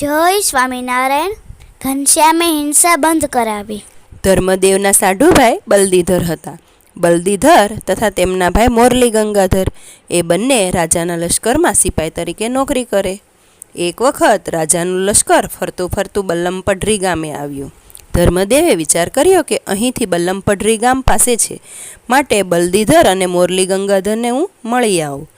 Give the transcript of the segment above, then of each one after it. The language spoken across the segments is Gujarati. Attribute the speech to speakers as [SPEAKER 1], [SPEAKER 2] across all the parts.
[SPEAKER 1] જય સ્વામિનારાયણ. ઘનશ્યામે હિંસા બંધ કરાવી.
[SPEAKER 2] ધર્મદેવના સાઢુભાઈ બલદીધર હતા. બલદીધર તથા તેમના ભાઈ મોરલી ગંગાધર, એ બંને રાજાના લશ્કરમાં સિપાઈ તરીકે નોકરી કરે. એક વખત રાજાનું લશ્કર ફરતું ફરતું બલ્લમપઢરી ગામે આવ્યું. ધર્મદેવે વિચાર કર્યો કે અહીંથી બલ્લમપઢરી ગામ પાસે છે. માટે બલદીધર અને મોરલી ગંગાધરને હું મળી આવું.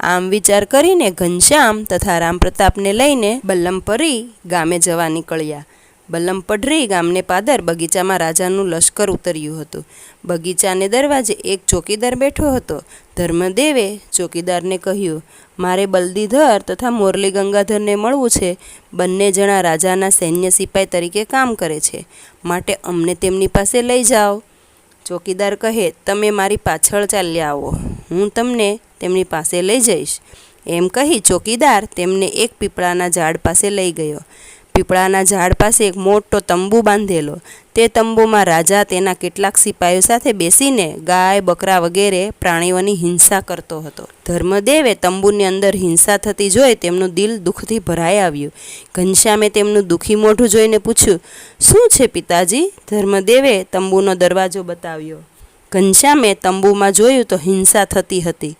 [SPEAKER 2] આમ વિચાર કરીને ઘનશ્યામ તથા રામપ્રતાપને લઈને બલ્લમપરી ગામે જવા નીકળ્યા. બલ્લમપઢરી ગામને પાદર બગીચામાં રાજાનું લશ્કર ઉતર્યું હતું. બગીચાને દરવાજે એક ચોકીદાર બેઠો હતો. ધર્મદેવે ચોકીદારને કહ્યું, મારે બલદીધર તથા મોરલી ગંગાધરને મળવું છે. બંને જણા રાજાના સૈન્ય સિપાઈ તરીકે કામ કરે છે. માટે અમને તેમની પાસે લઈ જાઓ. ચોકીદાર કહે, તમે મારી પાછળ ચાલ્યા આવો. હું તમને તેમની પાસે લઈ જઈશ. એમ કહી ચોકીદાર તેમને એક પીપળાના ઝાડ પાસે લઈ ગયો. પીપળાના ઝાડ પાસે એક મોટો તંબુ બાંધેલો. તે તંબુમાં રાજા તેના કેટલાક સિપાહીઓ સાથે બેસીને ગાય, બકરા વગેરે પ્રાણીઓની હિંસા કરતો હતો. ધર્મદેવે તંબુની અંદર હિંસા થતી જોઈ તેમનું દિલ દુઃખથી ભરાઈ આવ્યું. ઘનશ્યામે તેમનું દુઃખી મોઢું જોઈને પૂછ્યું, શું છે પિતાજી? ધર્મદેવે તંબુનો દરવાજો બતાવ્યો. ઘનશ્યામે તંબુમાં જોયું તો હિંસા થતી હતી.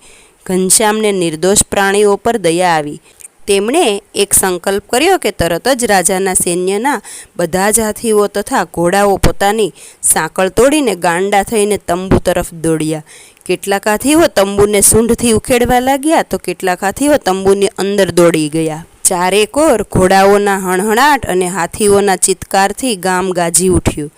[SPEAKER 2] ઘનશ્યામને નિર્દોષ પ્રાણીઓ પર દયા આવી. તેમણે એક સંકલ્પ કર્યો કે તરત જ રાજાના સૈન્યના બધા જ હાથીઓ તથા ઘોડાઓ પોતાની સાંકળ તોડીને ગાંડા થઈને તંબુ તરફ દોડ્યા. કેટલાક હાથીઓ તંબુને સૂંઢથી ઉખેડવા લાગ્યા તો કેટલાક હાથીઓ તંબુની અંદર દોડી ગયા. ચારેકોર ઘોડાઓના હણહણાટ અને હાથીઓના ચિત્કારથી ગામ ગાજી ઉઠ્યું.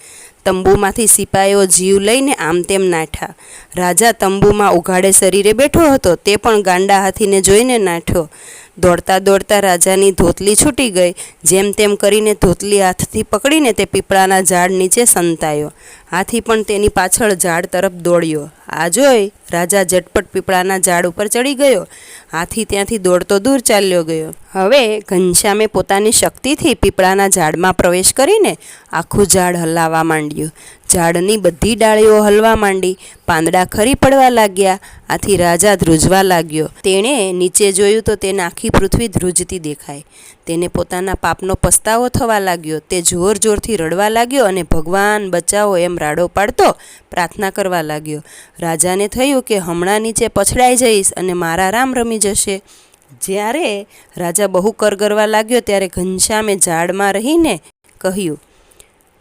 [SPEAKER 2] તંબુમાંથી સિપાઈઓ જીવ લઈને આમ તેમ નાઠા. રાજા તંબુમાં ઉઘાડે શરીરે બેઠો હતો, તે પણ ગાંડા હાથીને જોઈને નાઠ્યો. દોડતા દોડતા રાજાની ધોતલી છૂટી ગઈ. જેમ તેમ કરીને ધોતલી હાથથી પકડીને તે પીપળાના ઝાડ નીચે સંતાયો. હાથી પણ તેની પાછળ ઝાડ તરફ દોડ્યો. આ જોઈ રાજા ઝટપટ પીપળાના ઝાડ ઉપર ચડી ગયો. હાથી ત્યાંથી દોડતો દૂર ચાલ્યો ગયો. હવે ઘનશ્યામે પોતાની શક્તિથી પીપળાના ઝાડમાં પ્રવેશ કરીને આખું ઝાડ હલાવવા માંડ્યું. ઝાડની બધી ડાળીઓ હલવા માંડી. પાંદડા ખરી પડવા લાગ્યા. આથી રાજા ધ્રુજવા લાગ્યો. તેણે નીચે જોયું તો તેને આખી પૃથ્વી ધ્રુજતી દેખાય. તેને પોતાના પાપનો પસ્તાવો થવા લાગ્યો. તે જોર જોરથી રડવા લાગ્યો અને ભગવાન બચાવો એમ રાડો પાડતો પ્રાર્થના કરવા લાગ્યો. રાજાને થયું કે હમણાં નીચે પછડાઈ જઈશ અને મારા રામ રમી જશે. જ્યારે રાજા બહુ કરગરવા લાગ્યો ત્યારે ઘનશ્યામે ઝાડમાં રહીને કહ્યું,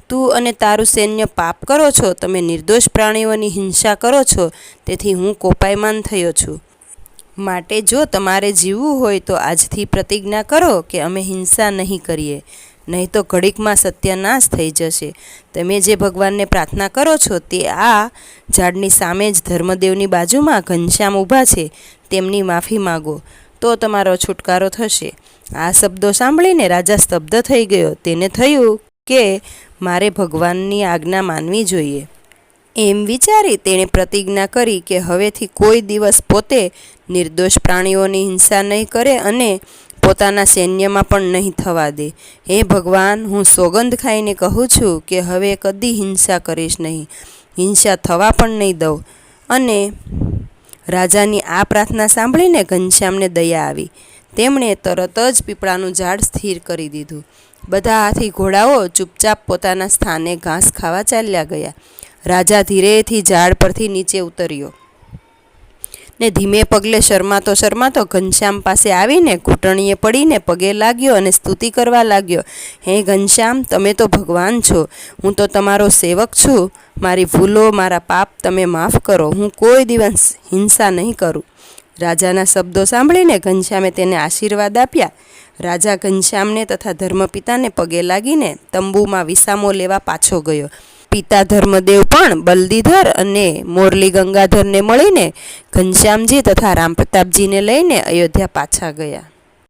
[SPEAKER 2] તું અને તારું સૈન્ય પાપ કરો છો. તમે નિર્દોષ પ્રાણીઓની હિંસા કરો છો. તેથી હું કોપાયમાન થયો છું. માટે જો તમારે જીવવું હોય તો આજથી પ્રતિજ્ઞા કરો કે અમે હિંસા નહીં કરીએ. નહીં તો ઘડીકમાં સત્યનાશ થઈ જશે. તમે જે ભગવાનને પ્રાર્થના કરો છો તે આ ઝાડની સામે જ ધર્મદેવની બાજુમાં ઘનશ્યામ ઊભા છે. તેમની માફી માગો. તો તમારો છુટકારો થશે. આ શબ્દો સાંભળીને રાજા સ્તબ્ધ થઈ ગયો. તેને થયું કે મારે ભગવાનની આજ્ઞા માનવી જોઈએ. એમ વિચારી તેણે પ્રતિજ્ઞા કરી કે હવેથી કોઈ દિવસ પોતે નિર્દોષ પ્રાણીઓની હિંસા નહીં કરે અને પોતાના સૈન્યમાં પણ નહીં થવા દે. હે ભગવાન, હું સોગંદ ખાઈને કહું છું કે હવે કદી હિંસા કરીશ નહીં. હિંસા થવા પણ નહીં દઉં. અને રાજાની આ પ્રાર્થના સાંભળીને ઘનશ્યામને દયા આવી. તેમણે તરત જ પીપળાનું ઝાડ સ્થિર કરી દીધું. બધા હાથી ઘોડાઓ ચૂપચાપ પોતાના સ્થાને ઘાસ ખાવા ચાલ્યા ગયા. રાજા ધીરેથી ઝાડ પરથી નીચે ઉતર્યો. ને ધીમે પગલે શરમાતો શરમાતો ઘનશ્યામ પાસે આવીને ઘૂંટણીએ પડીને પગે લાગ્યો અને સ્તુતિ કરવા લાગ્યો, હે ઘનશ્યામ, તમે તો ભગવાન છો. હું તો તમારો સેવક છું. મારી ભૂલો, મારા પાપ તમે માફ કરો. હું કોઈ દિવસ હિંસા નહીં કરું. રાજાના શબ્દો સાંભળીને ઘનશ્યામે તેને આશીર્વાદ આપ્યા. રાજા ઘનશ્યામને તથા ધર્મપિતાને પગે લાગીને તંબુમાં વિસામો લેવા પાછો ગયો. પિતા ધર્મદેવ પણ બલદીધર અને મોરલી ગંગાધરને મળીને ઘનશ્યામજી તથા રામપ્રતાપજીને લઈને અયોધ્યા પાછા ગયા.